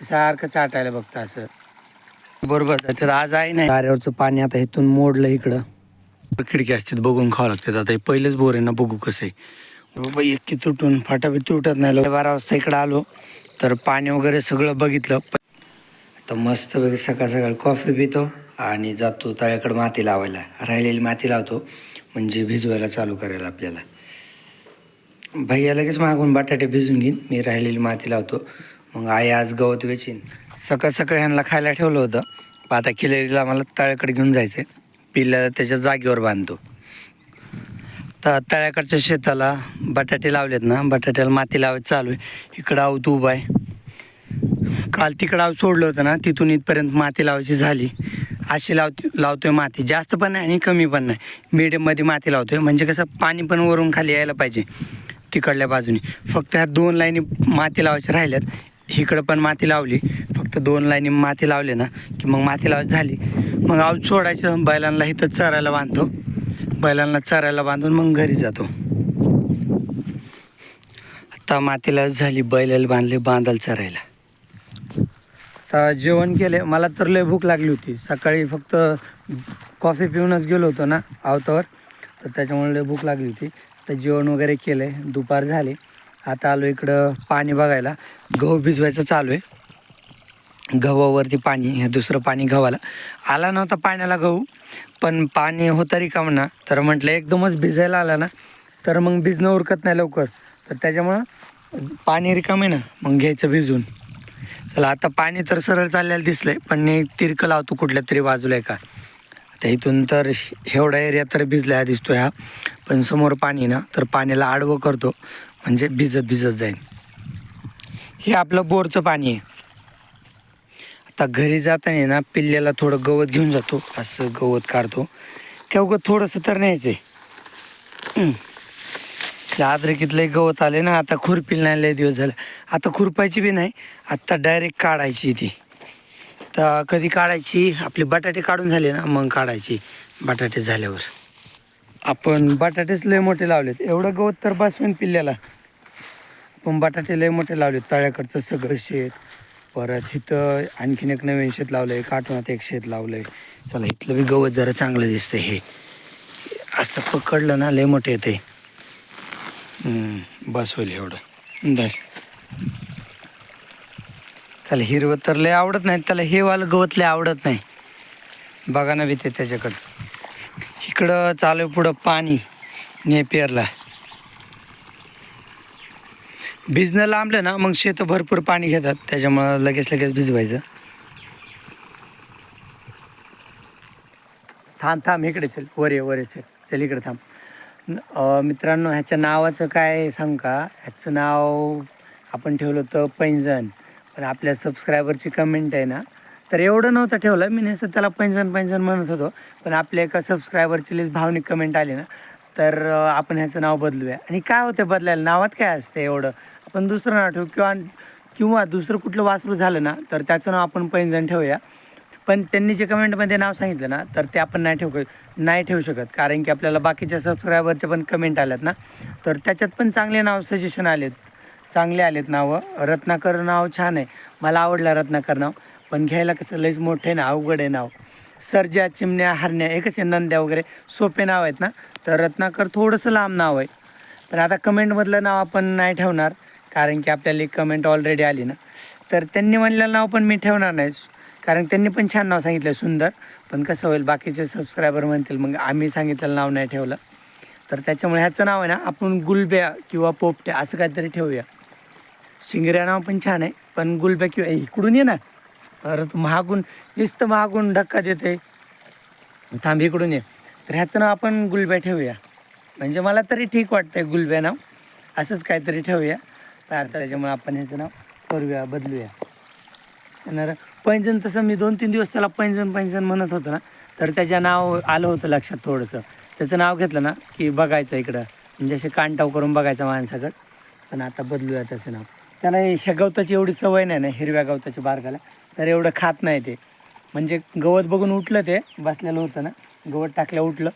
सारखं चाटायला बघतं असं. बरोबर त्यात आज आहे नाही दाऱ्यावरचं पाणी आता इथून मोडलं इकडं. खिडकी असतात बघून खावं लागतात. आता हे पहिलेच बोर आहे ना बघू कसं आहे. बाबा इतकी तुटून फाटाफीट तुटत नाही. बारा वाजता इकडं आलो तर पाणी वगैरे सगळं बघितलं. तर मस्त पैकी सकाळ सकाळ कॉफी पितो आणि जातो तळ्याकडे माती लावायला. राहिलेली माती लावतो म्हणजे भिजवायला चालू करायला आपल्याला. भैया लगेच मागून बटाटे भिजून घेईन. मी राहिलेली माती लावतो. मग आई आज गवत वेचीन. सकाळ सकाळी ह्यांना खायला ठेवलं होतं. पण आता किलेरीला मला तळ्याकडे घेऊन जायचं आहे पिल्ल्याला त्याच्या जागेवर बांधतो. तर तळ्याकडच्या शेताला बटाटे लावलेत ना बटाट्याला माती लावायचं चालू आहे. इकडं आवत उभा आहे. काल तिकडं आव सोडलं होतं ना तिथून इथपर्यंत माती लावायची झाली. अशी लावते लावतोय माती. जास्त पण नाही आणि कमी पण नाही. मिडियममध्ये माती लावतोय. म्हणजे कसं पाणी पण वरून खाली यायला पाहिजे तिकडल्या बाजूने. फक्त ह्या दोन लाईनी माती लावायच्या राहिल्यात. इकडं पण माती लावली. फक्त दोन लाईनी माती लावले ना की मग माती लाव झाली. मग आऊत सोडायचं. बैलांना इथं चरायला बांधतो. बैलांना चरायला बांधून मग घरी जातो. आता मातीला झाली. बैलाला बांधले बांधायला चरायला. आता जेवण केले. मला तर लय भूक लागली होती. सकाळी फक्त कॉफी पिऊनच गेलो होतो ना आवतावर. तर त्याच्यामुळे लय भूक लागली होती. तर जेवण वगैरे केलं दुपार झाली. आता आलो इकडं पाणी बघायला. गहू भिजवायचं चालू आहे. गव्हावरती पाणी हे दुसरं पाणी गव्हाला. आला नव्हता पाण्याला गहू पण पाणी होता रिकाम ना तर म्हटलं एकदमच भिजायला आला ना तर मग भिजणं उरकत नाही लवकर. तर त्याच्यामुळं पाणी रिकाम आहे ना मग घ्यायचं भिजून. चला आता पाणी तर सरळ चाललेलं दिसलंय पण मी तिरकं लावतो कुठल्या तरी बाजूला आहे का आता इथून तर एवढा एरिया तर भिजला दिसतोय हा. पण समोर पाणी ना तर पाण्याला आडवं करतो. म्हणजे भिजत भिजत जाईल. हे आपलं बोरचं पाणी आहे. आता घरी जाताना ना पिल्ल्याला थोडं गवत घेऊन जातो. असं गवत काढतो. केवढं थोडंसं तर न्यायचं आहे. त्या अद्रकीतलं गवत आले ना आता खुरपील नाही लय दिवस झालं. आता खुरपायची बी नाही आत्ता डायरेक्ट काढायची ती. तर कधी काढायची आपले बटाटे काढून झाले ना मग काढायची बटाटे झाल्यावर. आपण बटाटेच लय मोठे लावलेत. एवढं गवत तर बसवेन पिल्ल्याला. पण बटाटे लय मोठे लावलेत. तळ्याकडचं सगळं शेत. परत इथं आणखीन एक नवीन शेत लावलं आहे काटोनात एक शेत लावलं आहे चला इथलं बी गवत जरा चांगलं दिसतं हे. असं पकडलं ना लय मोठे येते बस होईल एवढं. दर त्याला हिरवं तर लय आवडत नाही. त्याला हे वालं गवत लय आवडत नाही. बघा ना बी ते त्याच्याकडं. इकडं चालू आहे पुढं पाणी नेपियरला. भिजणं लांबलं ना मग शेतं भरपूर पाणी घेतात त्याच्यामुळं लगेच लगेच भिजवायचं. थांब थांब इकडे चल वर ये वर ये चल चल इकडे थांब. मित्रांनो ह्याच्या नावाचं काय सांग का? ह्याचं नाव आपण ठेवलं होतं पैंजण पण आपल्या सबस्क्रायबरची कमेंट आहे ना तर एवढं नव्हतं ठेवलं. मी नेसं त्याला पैंजण पैंजण म्हणत होतो. पण आपल्या एका सबस्क्रायबरची लिस्ट भावनिक कमेंट आली ना तर आपण ह्याचं नाव बदलूया. आणि काय होतं बदलायला? नावात काय असतं एवढं? आपण दुसरं नाव ठेवू किंवा किंवा दुसरं कुठलं वासरू झालं ना तर त्याचं नाव आपण पैंजण ठेवूया. पण त्यांनी जे कमेंटमध्ये नाव सांगितलं ना तर ते आपण नाही ठेवू नाही ठेवू शकत. कारण की आपल्याला बाकीच्या सबस्क्रायबरचे पण कमेंट आल्यात ना. तर त्याच्यात पण चांगले नाव सजेशन आलेत. चांगले आलेत नावं. रत्नाकर नाव छान आहे. मला आवडलं रत्नाकर नाव. पण घ्यायला कसं लईच मोठं आहे ना अवघड आहे नाव. सर्जा चिमण्या हरण्या एकच आहे नंद्या वगैरे. सोपे नाव आहेत ना. तर रत्नाकर थोडंसं लांब नाव आहे. पण आता कमेंटमधलं नाव आपण नाही ठेवणार कारण की आपल्याला एक कमेंट ऑलरेडी आली ना. तर त्यांनी म्हणलेलं नाव पण मी ठेवणार नाही कारण त्यांनी पण छान नाव सांगितलं सुंदर. पण कसं होईल बाकीचे सबस्क्रायबर म्हणतील मग आम्ही सांगितलेलं नाव नाही ठेवलं. तर त्याच्यामुळे ह्याचं नाव आहे ना आपण गुलब्या किंवा पोपट्या असं काहीतरी ठेवूया. शिंगऱ्या नाव पण छान आहे पण गुलब्या किंवा इकडून ये ना. परत महागून नुसतं महागून धक्का देते थांब इकडून ये. तर ह्याचं नाव आपण गुलब्या ठेवूया. म्हणजे मला तरी ठीक वाटतंय गुलब्या नाव. असंच काहीतरी ठेवूया. तर त्याच्यामुळे आपण ह्याचं नाव करूया बदलूया. येणार. पैंजण तसं मी दोन तीन दिवस त्याला पैंजण पैंजण म्हणत होतो ना तर त्याच्या नाव आलं होतं लक्षात थोडंसं. त्याचं नाव घेतलं ना की बघायचं इकडं. म्हणजे असे कानटाव करून बघायचं माणसाकडं. पण आता बदलूया त्याचं नाव. त्याला हे- ह्या गवताची एवढी सवय नाही ना हिरव्या गवताची बारकाला. तर एवढं खात नाही ते. म्हणजे गवत बघून उठलं ते बसलेलं होतं ना. गवत टाकलं उठलं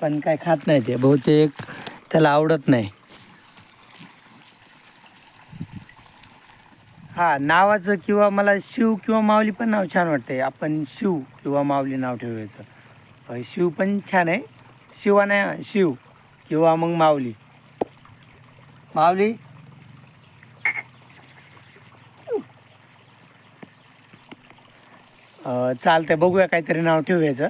पण काय खात नाही ते. बहुतेक त्याला आवडत नाही. हा नावाचं किंवा मला शिव किंवा माऊली पण नाव छान वाटते आपण शिव किंवा माऊली नाव ठेवायचं. शिव पण छान आहे. शिवा नाही शिव किंवा मग माऊली. माऊली? चालतं चालतंय. बघूया काहीतरी नाव ठेवायचं.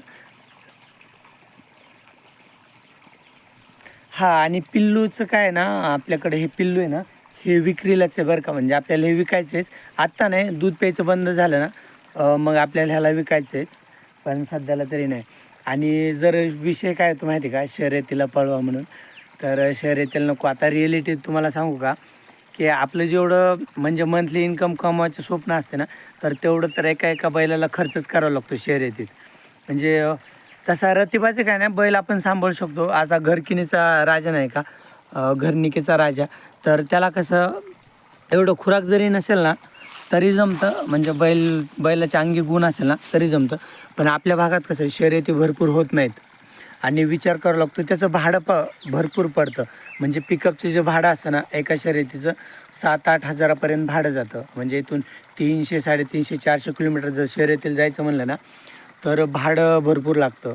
हा आणि पिल्लूचं काय आहे ना आपल्याकडे हे पिल्लू आहे ना हे विक्रीलाच आहे बरं का. म्हणजे आपल्याला हे विकायचेच आत्ता नाही दूध प्यायचं बंद झालं ना मग आपल्याला ह्याला विकायचेच पण सध्याला तरी नाही. आणि जर विषय काय होतो माहिती आहे का शर्यतीला पळवा म्हणून. तर शर्यतीला नको. आता रिॲलिटी तुम्हाला सांगू का की आपलं जेवढं म्हणजे मंथली इन्कम कमवायचं स्वप्न असते ना तर तेवढं तर एका एका बैलाला खर्चच करावा लागतो शर्यतीत म्हणजे तसा रतिबाचं काय नाही बैल आपण सांभाळू शकतो. आता घरकिनीचा राजा नाही का? घरनिकेचा राजा. तर त्याला कसं एवढं खुराक जरी नसेल ना तरी जमतं. म्हणजे बैल बैलाच्या अंगी गुण असेल ना तरी जमतं. पण आपल्या भागात कसं शर्यती भरपूर होत नाहीत. आणि विचार करावा लागतो त्याचं भाडं प भरपूर पडतं. म्हणजे पिकअपचं जे भाडं असतं ना एका शर्यतीचं सात आठ हजारापर्यंत भाडं जातं. म्हणजे इथून तीनशे साडेतीनशे चारशे किलोमीटर जर शर्यतीला जायचं म्हणलं ना तर भाडं भरपूर लागतं.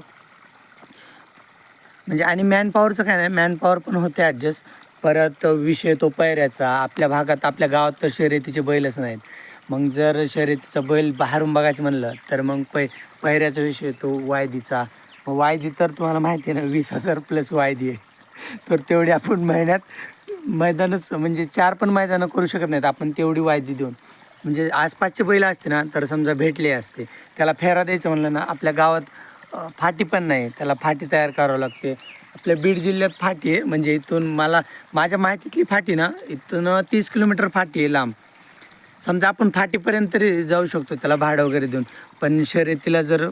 म्हणजे आणि मॅनपॉवरचं काय नाही मॅनपॉवर पण होते ॲडजस्ट परत विषय तो पैऱ्याचा आपल्या भागात आपल्या गावात तर शर्यतीचे बैलच नाहीत. मग जर शर्यतीचा बैल बाहेरून बघायचं म्हणलं तर मग पै पैऱ्याचा विषय येतो वायदीचा. वायदी तर तुम्हाला माहिती आहे ना वीस हजार प्लस वायदी आहे. तर तेवढी आपण महिन्यात मैदानच म्हणजे चार पण मैदानं करू शकत नाहीत आपण तेवढी वायदी देऊन. म्हणजे आसपासचे बैल असते ना तर समजा भेटले असते त्याला फेरा द्यायचं म्हणलं ना आपल्या गावात फाटी पण नाही त्याला फाटी तयार करावं लागते. आपल्या बीड जिल्ह्यात फाटी आहे म्हणजे इथून मला माझ्या माहितीतली फाटी ना इथून तीस किलोमीटर फाटी आहे लांब. समजा आपण फाटीपर्यंत तरी जाऊ शकतो त्याला भाडं वगैरे देऊन. पण शर्यतीला जर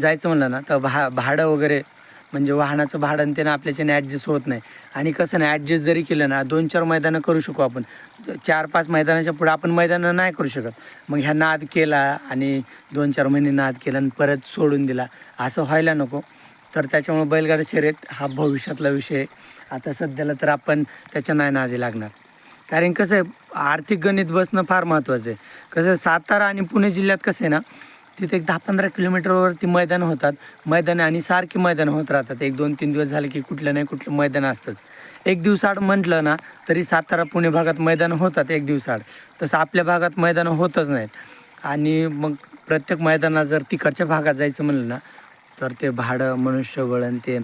जायचं म्हणलं ना तर भा भाडं वगैरे म्हणजे वाहनाचं भाडं आणि त्यानं आपल्याच्याने ॲडजस्ट होत नाही. आणि कसं नाही ॲडजस्ट जरी केलं ना दोन चार मैदानं करू शकू आपण. चार पाच मैदानाच्या पुढं आपण मैदानं नाही करू शकत. मग ह्या नाद केला आणि दोन चार महिने नाद केला आणि परत सोडून दिला असं व्हायला नको. तर त्याच्यामुळे बैलगाडी शर्यत हा भविष्यातला विषय. आहे. आता सध्याला तर आपण त्याच्या नाही नादी लागणार. कारण कसं आहे आर्थिक गणित बसणं फार महत्त्वाचं आहे. कसं सातारा आणि पुणे जिल्ह्यात कसं आहे ना तिथे एक दहा पंधरा किलोमीटरवरती मैदानं होतात. मैदानं आणि सारखी मैदानं होत राहतात. एक दोन तीन दिवस झाले की कुठलं नाही कुठलं मैदान असतंच. एक दिवसाआड म्हटलं ना तरी सातारा पुणे भागात मैदानं होतात एक दिवसाआड तसं आपल्या भागात मैदानं होतच नाहीत. आणि मग प्रत्येक मैदानात जर तिकडच्या भागात जायचं म्हणलं ना तर ते भाडं मनुष्यबळ आणि ते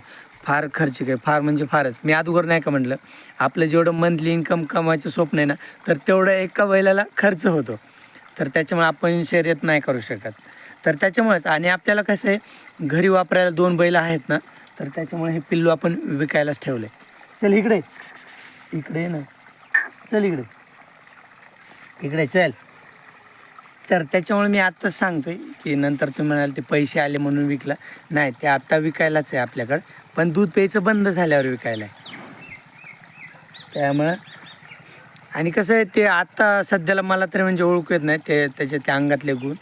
फार खर्चिक आहे. फार म्हणजे फारच. मी अगोदर नाही का म्हटलं आपलं जेवढं मंथली इन्कम कमवायचं स्वप्न आहे ना तर तेवढं एका बैलाला खर्च होतो. तर त्याच्यामुळे आपण शर्यत नाही करू शकत. तर त्याच्यामुळेच. आणि आपल्याला कसं आहे घरी वापरायला दोन बैल आहेत ना तर त्याच्यामुळे हे पिल्लू आपण विकायलाच ठेवले चल इकडे. इकडे ना. चल इकडे. इकडे चल. तर त्याच्यामुळे मी आत्ताच सांगतोय की नंतर तुम्ही म्हणाल ते पैसे आले म्हणून विकला. नाही ते आत्ता विकायलाच आहे आपल्याकडं. पण दूध प्यायचं बंद झाल्यावर विकायला आहे. त्यामुळं आणि कसं आहे ते आत्ता सध्याला मला तरी म्हणजे ओळखू येत नाही. ते त्याच्या त्या अंगातले गुण.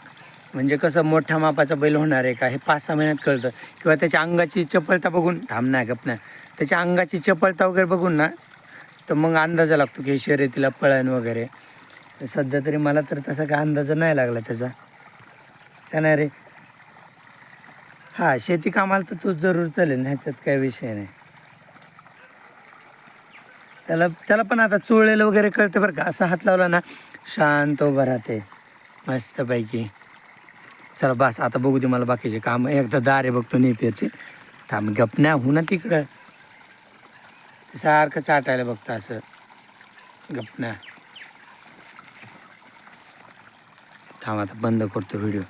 म्हणजे कसं मोठ्या मापाचा बैल होणार आहे का? हे पाच सहा महिन्यात कळतं. किंवा त्याच्या अंगाची चपळता बघून थांब नाही गप नाही त्याच्या अंगाची चपळता वगैरे बघून ना तर मग अंदाजा लागतो की हे शर्यतीला पळण वगैरे. सध्या तरी मला तर तसा काय अंदाज नाही लागला त्याचा. का नाही रे? हां शेती कामाला तर तो जरूर चालेल ना ह्याच्यात काही विषय नाही. त्याला त्याला पण आता चोळलेलं वगैरे कळतं बरं का. असा हात लावला ना शांत उभं राहते. मस्तपैकी. चला बस आता बघू दे मला बाकीचे काम. एकदा दारे बघतो नेपियरचे थांब गप नाही हो ना तिकडं. सारखं चाटायला बघतं असं. गप थांब आता बंद करतो व्हिडिओ.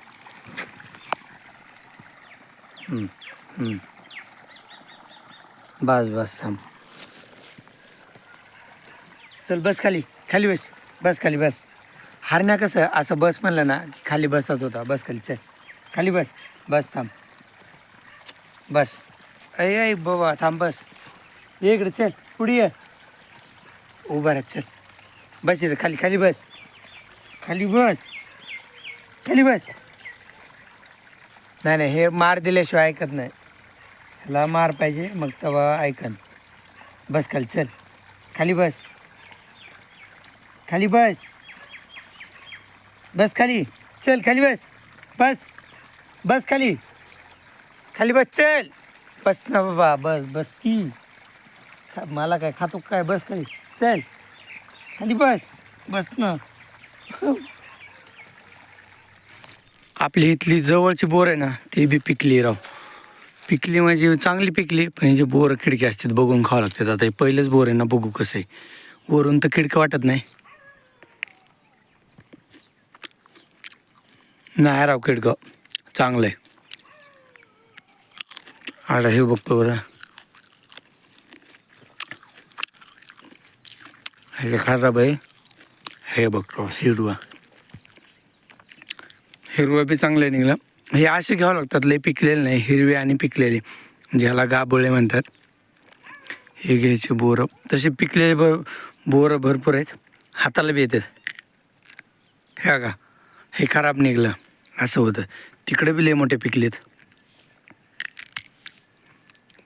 बस बस थांब. चल बस खाली. खाली बस. बस खाली बस. हारण्या कसं असं बस म्हणलं ना की खाली बसत होता. बस खाली चल. खाली बस. बस थांब. बस. अय अय बाबा थांब बस. ये इकडे चल. पुढे ये. उभा राहत चल. बस इथं खाली खाली बस. खाली बस. खाली बस. नाही नाही हे मार दिल्याशिवाय ऐकत नाही. ह्याला मार पाहिजे मग तवा ऐकन. बस खाली चल. खाली बस. खाली बस. बस खाली. चल खाली बस. बस. बस खाली. खाली बस चल. बस ना बाबा बस बस की. खा- मला काय खातो काय? बस खाली. चल. खाली बस. बस ना. आपली इथली जवळची बोर आहे ना ती बी पिकली राव. पिकली म्हणजे चांगली पिकली पण जे बोर खिडकी असतात बघून खावं लागतात. आता हे पहिलंच बोर आहे ना बघू कसं आहे. वरून तर खिडकं वाटत नाही. नाही राव खिडकं. चांगलं आहे आडा हे बघतो बरं. हे खराब आहे हे बघतो हिरवा. हिरवा बी चांगलं आहे निघलं. हे असे घ्यावं लागतात लय पिकलेले नाही हिरवे आणि पिकलेले ज्याला गाबोळे म्हणतात. हे घ्यायचे बोरं. तसे पिकलेले ब बोरं भरपूर आहेत. हाताला बी येतात. हे का हे खराब निघलं. असं होतं. तिकडे बी लय मोठे पिकलेत.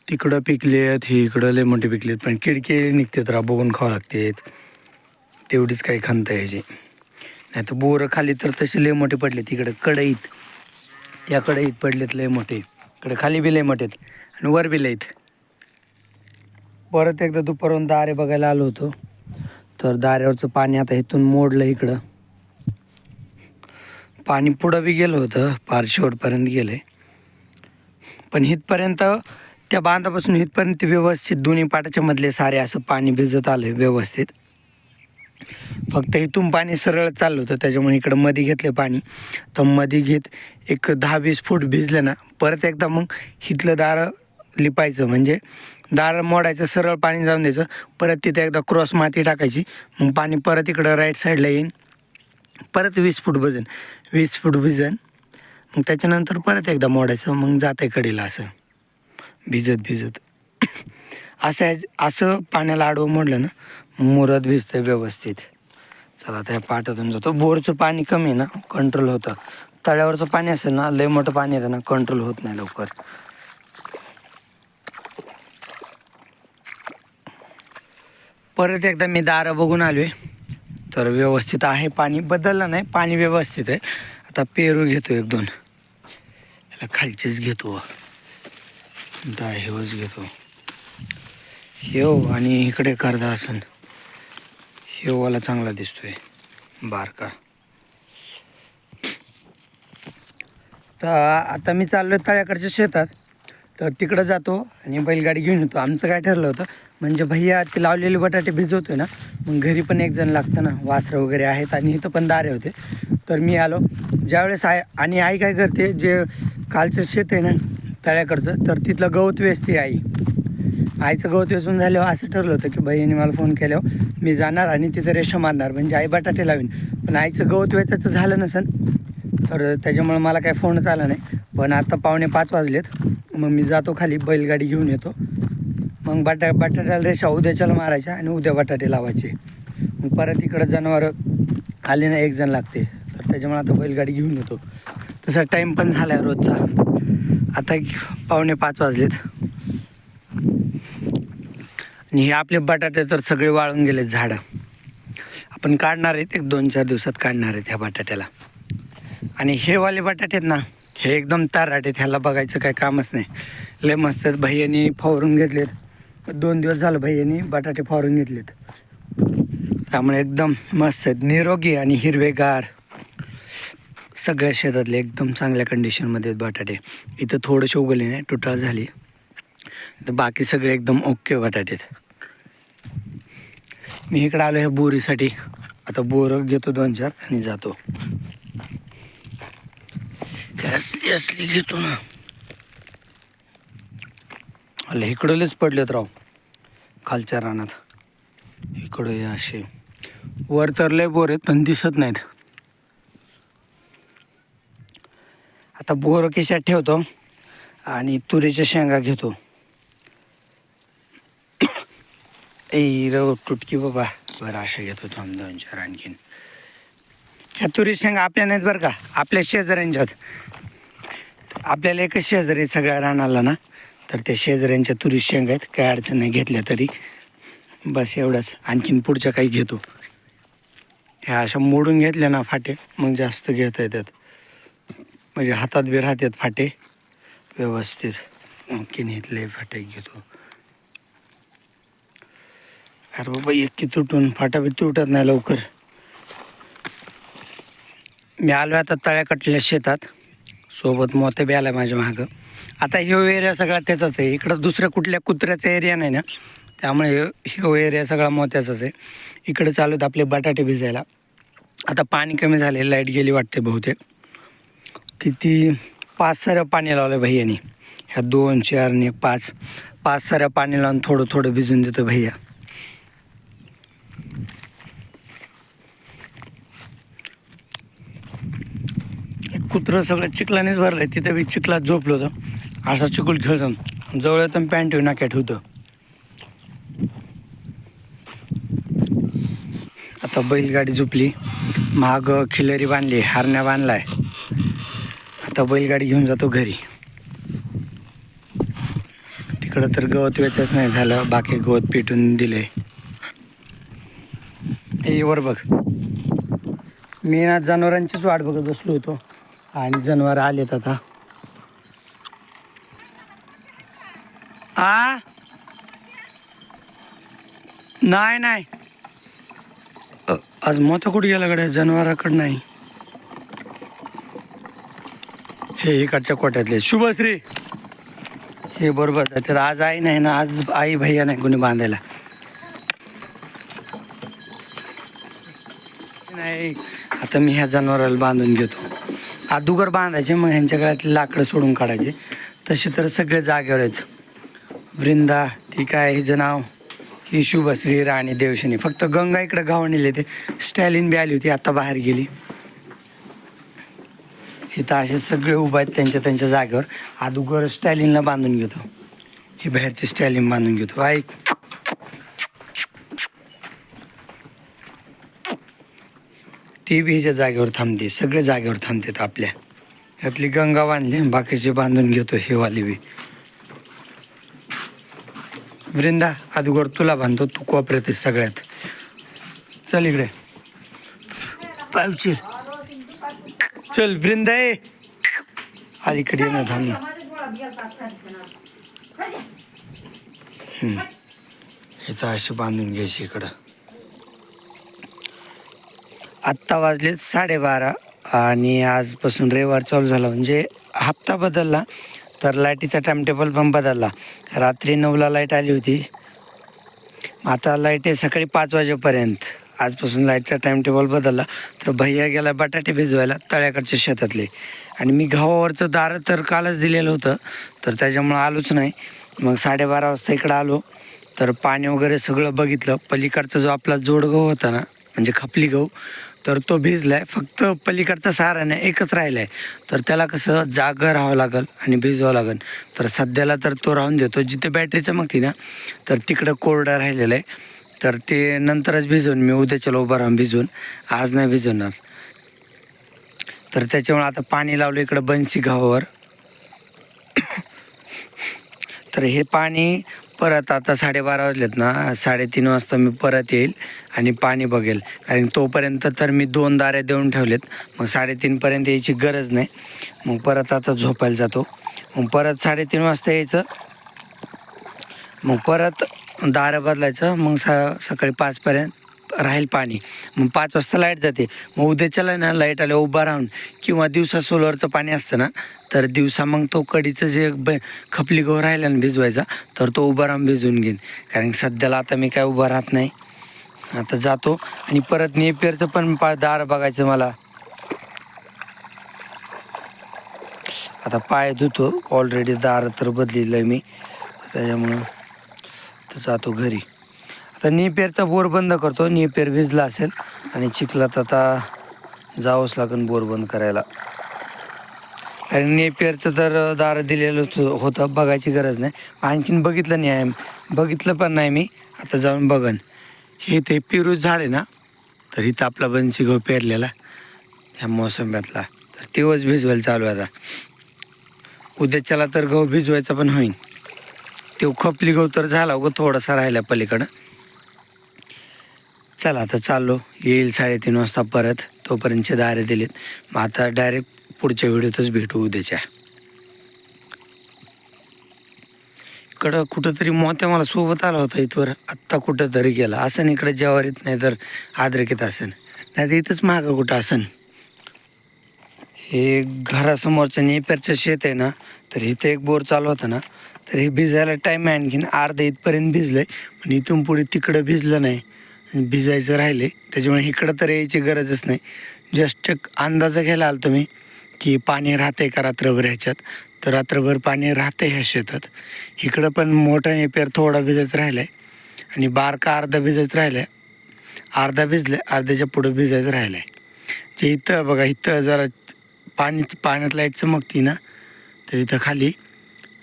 तिकडं पिकलेत हे इकडं लय मोठे पिकलेत पण किडके निघतात रा बघून खावं लागतात. तेवढीच काही खंत यायची नाही तर बोरं खाली तर तसे लय मोठे पडले तिकडे कढईत त्या कढईत पडलेत लय मोठे. इकडे खाली बी लय मोठेत आणि वर बी लयत परत एकदा दुपारून दारे बघायला आलो होतो. तर दाऱ्यावरचं पाणी आता इथून मोडलं इकडं. पाणी पुढं बी गेलं होतं पार शेवटपर्यंत गेलं. आहे पण इथपर्यंत त्या बांधापासून इथपर्यंत व्यवस्थित दोन्ही पाटाच्या मधले सारे असं पाणी भिजत आलं व्यवस्थित. फक्त इथून पाणी सरळ चाललं होतं त्याच्यामुळे इकडं मध्ये घेतलं पाणी. तर मध्ये घेत एक दहा वीस फूट भिजलं ना परत एकदा मग इथलं दारं लिपायचं म्हणजे दार मोडायचं सरळ पाणी जाऊन द्यायचं परत तिथे एकदा क्रॉस माती टाकायची मग पाणी परत इकडं राईट साईडला येईन परत वीस फूट भजन वीस फूट भिजन. मग त्याच्यानंतर परत एकदा मोडायचं मग जाते कडीला असं. भिजत भिजत. असं आहे असं पाण्याला आडवं मोडलं ना मुरत भिजतं व्यवस्थित. चला त्या पाटातून जातो. बोरचं पाणी कमी आहे ना कंट्रोल होतं. तळ्यावरचं पाणी असेल ना लय मोठं पाणी येतं ना कंट्रोल होत नाही लवकर. परत एकदा मी दारं बघून आलो आहे तर व्यवस्थित आहे. पाणी बदललं नाही पाणी व्यवस्थित आहे. आता पेरू घेतो एक दोन. ह्याला खालचेच घेतो. दा हेवच घेतो. हेव आणि इकडे करदा असन. शेववाला चांगला दिसतोय. बारका. तर आता मी चाललोय तळ्याकडच्या शेतात. तर तिकडं जातो आणि बैलगाडी घेऊन येतो. आमचं काय ठरलं होतं? म्हणजे भैया ते लावलेले बटाटे भिजवतोय ना मग घरी पण एक जण लागतं ना वासरं वगैरे आहेत आणि इथं पण दारे होते. तर मी आलो. ज्यावेळेस आय आणि आई काय करते जे कालचं शेत आहे ना तळ्याकडचं तर तिथलं गवत वेचते आई. आईचं गवत वेचून झाल्यावर असं ठरलं होतं की बहिणीने मला फोन केल्यावर मी जाणार आणि तिथं रेषा मारणार. म्हणजे आई बटाटे लावीन. पण आईचं गवत वेचायचं झालं नसेल तर त्याच्यामुळे मला काही फोनच आला नाही. पण आता पावणे पाच वाजलेत. मग मी जातो खाली बैलगाडी घेऊन येतो. मग बटा बटाट्याला रेषा उद्याच्याला मारायच्या आणि उद्या बटाटे लावायचे. मग परत इकडं जनावरं आले ना एक जण लागते. तर त्याच्यामुळे आता बैलगाडी घेऊन येतो. तसा टाईम पण झाला आहे रोजचा. आता पावणे पाच वाजलेत. आणि हे आपले बटाटे तर सगळे वाळून गेलेत झाडं. आपण काढणार आहेत एक दोन चार दिवसात काढणार आहेत ह्या बटाट्याला. आणि हे वाले बटाटे आहेत ना हे एकदम ताराट आहेत. ह्याला बघायचं काय कामच नाही. लय मस्त आहेत. भैयानी फवारून घेतलेत. दोन दिवस झालं भाई यांनी बटाटे फारून घेतलेत. त्यामुळे एकदम मस्त आहेत. निरोगी आणि हिरवेगार. सगळ्या शेतातले एकदम चांगल्या कंडिशनमध्ये आहेत बटाटे. इथं थोडंसे उगले नाही टुटाळ झाली. तर बाकी सगळे एकदम ओके बटाटे आहेत. मी इकडं आलो ह्या बोरीसाठी. आता बोरं घेतो दोन चार आणि जातो. असली असली घेतो ना. अले इकडलेच पडलेत राव. खालच्या रानात. इकडे हे असे. वर चरले बोर आहेत पण दिसत नाहीत. आता बोर केशात ठेवतो आणि तुरीच्या शेंगा घेतो. ए रव तुटकी बाबा. बरं अशा घेतो थांब दोन चार आणखीन. ह्या तुरी शेंगा आपल्या नाहीत बरं का? आपल्या शेजाऱ्यांच्यात. आपल्याला एकच शेजारी आहेत सगळ्या रानाला ना? तर त्या शेजाऱ्यांच्या तुरी शेंगा आहेत काय अडचण नाही घेतल्या तरी. बस एवढंच. आणखीन पुढच्या काही घेतो. ह्या अशा मोडून घेतल्या ना फाटे मग जास्त घेता येतात. म्हणजे हातात बी राहतात फाटे. व्यवस्थित. आणखीन इथले फाटे घेतो. अरे बाबा एक तुटून फाटा बी तुटत नाही लवकर. मी आलो आता तळ्या कटल्या शेतात. सोबत मोत्या बी आला माझ्या मागं. आता ह्यो एरिया सगळा त्याचाच आहे. इकडं दुसऱ्या कुठल्या कुत्र्याचा एरिया नाही ना. त्यामुळे ह्यो- एरिया सगळा मोत्याचाच आहे. इकडे चालू आहेत आपले बटाटे भिजायला. आता पाणी कमी झाले लाइट गेली वाटते बहुतेक. किती? पाच साऱ्या पाणी लावलं भैयानी. ह्या दोन चार आणि पाच. पाच साऱ्या पाणी लावून थोडं थोडं भिजून देतो भैया. कुत्रं सगळं चिखलानेच भरलं आहे तिथे मी चिखलात झोपलं होतं. असा चिकूल खेळतो जवळ येतं पॅन्ट ठेवून नाक्या ठेवतं. आता बैलगाडी झोपली. माग खिलरी बांधली. हारण्या बांधलाय. आता बैलगाडी घेऊन जातो घरी. तिकडं तर गवत वेचच नाही झालं. बाकी गवत पेटून दिले हे वर बघ. मी ना जनावरांचीच वाट बघत बसलो होतो. आणि जनावर आलेत आता. आ? नाही नाही. आज मत कुठे गेला कडे जनावराकडं नाही. हे इकडच्या कोट्यातले. शुभश्री. हे बरोबर जातात आज आई नाही ना आज आई भैया नाही कोणी बांधायला. नाही आता मी ह्या जनावराला बांधून घेतो. अदुगर बांधायचे मग ह्यांच्या गळ्यातले लाकडं सोडून काढायचे. तसे तर सगळे जागेवर आहेत. वृंदा ठीक आहे हिचं नाव? ही शुभश्री राणी देवशनी. फक्त गंगा इकडं गावणीले ते. स्टॅलिन बी आली होती आता बाहेर गेली. इथं असे सगळे उभे आहेत त्यांच्या त्यांच्या जागेवर. अदुगर स्टॅलिनला बांधून घेतो. ही बाहेरची स्टॅलिन बांधून घेतो. ऐक. ती बी हिच्या जागेवर थांबते सगळे जागेवर थांबतात आपल्या. यातली गंगा बांधली बाकीचे बांधून घेतो हे वाली बी. वृंदा अदगोर तुला बांधतो तू कोपऱ्यात सगळ्यात. चल इकडे. पावचील चल वृंदा ये. अलीकडे येणार ना थांब हम्म. इथं अशी बांधून घ्यायची इकडं. आत्ता वाजलेत साडेबारा आणि आजपासून रविवार चालू झाला. म्हणजे हप्ता बदलला तर लाईटीचा टाईमटेबल पण बदलला. रात्री नऊला लाइट आली होती. आता लाइट आहे सकाळी पाच वाजेपर्यंत. आजपासून लाईटचा टाईमटेबल बदलला. तर भैया गेला बटाटे भिजवायला तळ्याकडच्या शेतातले. आणि मी घावावरचं दारं तर कालच दिलेलं होतं तर त्याच्यामुळं आलोच नाही. मग साडेबारा वाजता इकडं आलो. तर पाणी वगैरे सगळं बघितलं. पलीकडचा जो आपला जोडगहू होता ना म्हणजे खपली गहू तर तो भिजलाय. फक्त पलीकडचा सारा नाही एकच राहिला आहे तर त्याला कसं जागं राहावं लागेल आणि भिजवावं लागेल. तर सध्याला तर तो राहून देतो. जिथे बॅटरी चमकती ना तर तिकडं कोरडं राहिलेलं आहे. तर ते नंतरच भिजवून मी उद्याच्याला उभं राहून भिजवून. आज नाही भिजवणार. तर त्याच्यामुळे आता पाणी लावलं इकडं बन्सी गावावर. तर हे पाणी परत आता साडेबारा वाजलेत ना साडेतीन वाजता मी परत येईल आणि पाणी बघेल. कारण तोपर्यंत तर मी दोन दारे देऊन ठेवलेत. मग साडेतीनपर्यंत यायची गरज नाही. मग परत आता झोपायला जातो. मग परत साडेतीन वाजता यायचं. मग परत दारं बदलायचं. मग स सकाळी पाचपर्यंत राहील पाणी. मग पाच वाजता लाइट जाते. मग उद्याच्याला ना लाइट आल्या उभा राहून किंवा दिवसा सोलरचं पाणी असतं ना तर दिवसा मग तो कडीचं जे ब खपली गहू राहिला ना भिजवायचा तर तो उभा राहून भिजवून घेईन. कारण सध्याला आता मी काय उभा राहत नाही. आता जातो आणि परत नेपियरचं पण पा दार बघायचं मला. आता पाय धुतो. ऑलरेडी दार तर बदलेलं आहे मी. त्याच्यामुळं तर जातो घरी. आता नेपेरचा बोर बंद करतो. नेपेर भिजला असेल आणि चिखलात आता जावंच लागेल बोर बंद करायला. कारण नेपेरचं तर दार दिलेलं होतं- बघायची गरज नाही. आणखीन बघितलं नाही आहे बघितलं पण नाही मी. आता जाऊन बघन. हे ते पेरू झाड आहे ना तर इथं आपला बनसी गहू पेरलेला ह्या मोसंब्यातला. तर तेव्हाच भिजवायला चालू आहे आता. उद्याच्याला तर गहू भिजवायचा पण होईल तो खपली गहू तर झाला उगं थोडासा राहिला पलीकडं. चला आता चाललो. येईल साडेतीन वाजता परत. तोपर्यंतचे दारे दिलेत. मग आता डायरेक्ट पुढच्या व्हिडिओतच भेटू उद्याच्या. इकडं कुठंतरी मोत्या मला सोबत आला होता इथवर. आत्ता कुठं तरी गेला. असं इकडे जेवारीत नाही तर आद्रकीत असन. नाही तर इथंच मागं कुठं असन? हे घरासमोरचं नेपेरचं शेत आहे ना तर इथे एक बोर चालू होता ना तर हे भिजायला टाईम आहे आणखीन. अर्धा इथपर्यंत भिजलं आहे पण इथून पुढे तिकडं भिजलं नाही. भिजायचं राहिले. त्याच्यामुळे इकडं तर यायची गरजच नाही. जस्ट अंदाज घ्यायला आलो तुम्ही की पाणी राहते का रात्रभर ह्याच्यात? तर रात्रभर पाणी राहते ह्या शेतात. इकडं पण मोठा एपेर थोडा भिजायचं राहिलं आहे आणि बारका अर्धा भिजायचं राहिलं आहे अर्धा भिजलं अर्ध्याच्या पुढं भिजायचं राहिलं आहे जे इथं बघा इथं जरा पाणी पाण्यात लाइट चमकती ना तर इथं खाली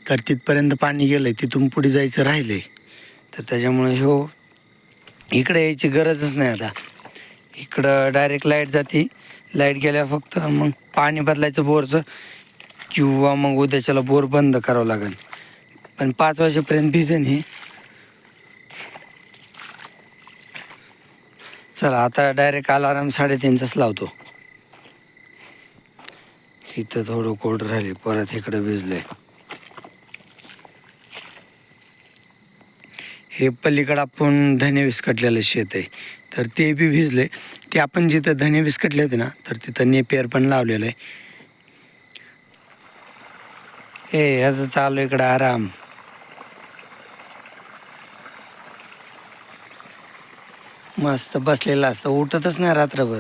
तर तिथपर्यंत पाणी गेलं आहे तिथून पुढे जायचं राहिलं आहे तर त्याच्यामुळे हो इकडे यायची गरजच नाही आता. इकडं डायरेक्ट लाइट जाते. लाइट गेल्या फक्त मग पाणी बदलायचं बोरचं किंवा मग उद्याच्याला बोर बंद करावं लागेल. पण पाच वाजेपर्यंत भिजन हे. चला आता डायरेक्ट अलाराम साडेतीनचाच लावतो. इथं थोडं कोरड राहिले परत इकडं भिजलंय. हे पलीकडं आपण धने विस्कटलेलं शेत आहे. तर ते बी भिजले. ते आपण जिथं धने विस्कटले होते ना तर तिथं नेपियर पण लावलेलं आहे. ए ह्याचं चालू इकडं आराम. मस्त बसलेलं असतं. उठतच नाही रात्रभर.